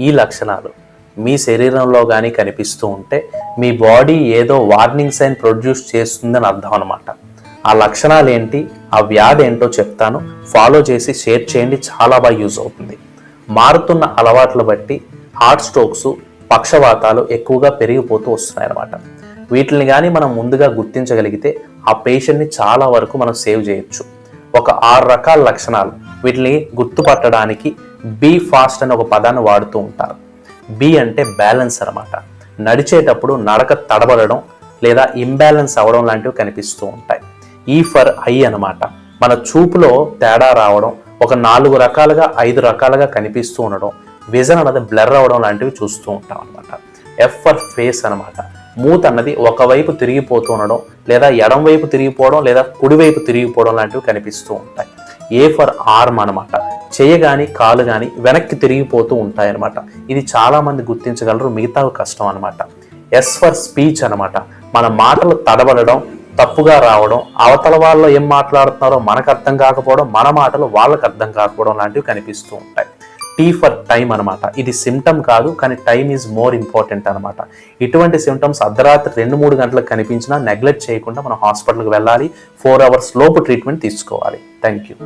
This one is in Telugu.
ఈ లక్షణాలు. మీ శరీరంలో కానీ కనిపిస్తూ ఉంటే మీ బాడీ ఏదో వార్నింగ్ సైన్ ప్రొడ్యూస్ చేస్తుందని అర్థం అనమాట ఆ లక్షణాలు ఏంటి? ఆ వ్యాధి ఏంటో చెప్తాను. ఫాలో చేసి షేర్ చేయండి. చాలా బాగా యూజ్ అవుతుంది. మారుతున్న అలవాట్లు బట్టి హార్ట్ స్ట్రోక్స్ పక్షవాతాలు ఎక్కువగా పెరిగిపోతూ వస్తున్నాయి అన్నమాట వీటిని కానీ మనం ముందుగా గుర్తించగలిగితే ఆ పేషెంట్ని చాలా వరకు మనం సేవ్ చేయొచ్చు. ఒక ఆరు రకాల లక్షణాలు. వీటిని గుర్తుపట్టడానికి బీ ఫాస్ట్ అనే ఒక పదాన్ని వాడుతూ ఉంటారు. బి అంటే బ్యాలెన్స్ అనమాట నడిచేటప్పుడు నడక తడబడడం లేదా ఇంబ్యాలెన్స్ అవ్వడం లాంటివి కనిపిస్తూ ఉంటాయి. ఈ ఫర్ ఐ అనమాట మన చూపులో తేడా రావడం ఒక నాలుగు రకాలుగా ఐదు రకాలుగా కనిపిస్తూ ఉండడం విజన్ అన్నది బ్లర్ అవ్వడం లాంటివి చూస్తూ ఉంటాం అనమాట ఎఫ్ ఫర్ ఫేస్ అన్నమాట. మూత్ అన్నది ఒకవైపు తిరిగిపోతూ ఉండడం లేదా ఎడం వైపు తిరిగిపోవడం లేదా కుడివైపు తిరిగిపోవడం లాంటివి కనిపిస్తూ ఉంటాయి. ఏ ఫర్ ఆర్మ్ అనమాట చేయ కానీ కాలు కానీ వెనక్కి తిరిగిపోతూ ఉంటాయి అనమాట ఇది చాలామంది గుర్తించగలరు మిగతా కష్టం అనమాట ఎస్ ఫర్ స్పీచ్ అనమాట మన మాటలు తడబడడం తప్పుగా రావడం అవతల వాళ్ళు ఏం మాట్లాడుతున్నారో మనకు అర్థం కాకపోవడం మన మాటలు వాళ్ళకి అర్థం కాకపోవడం లాంటివి కనిపిస్తూ ఉంటాయి. టీ ఫర్ టైం అనమాట ఇది సిమ్టమ్ కాదు కానీ టైం ఈజ్ మోర్ ఇంపార్టెంట్ అనమాట ఇటువంటి సిమ్టమ్స్ అర్ధరాత్రి రెండు మూడు గంటలకు కనిపించినా నెగ్లెక్ట్ చేయకుండా మనం హాస్పిటల్కి వెళ్ళాలి ఫోర్ అవర్స్ లోపు ట్రీట్మెంట్ తీసుకోవాలి. Thank you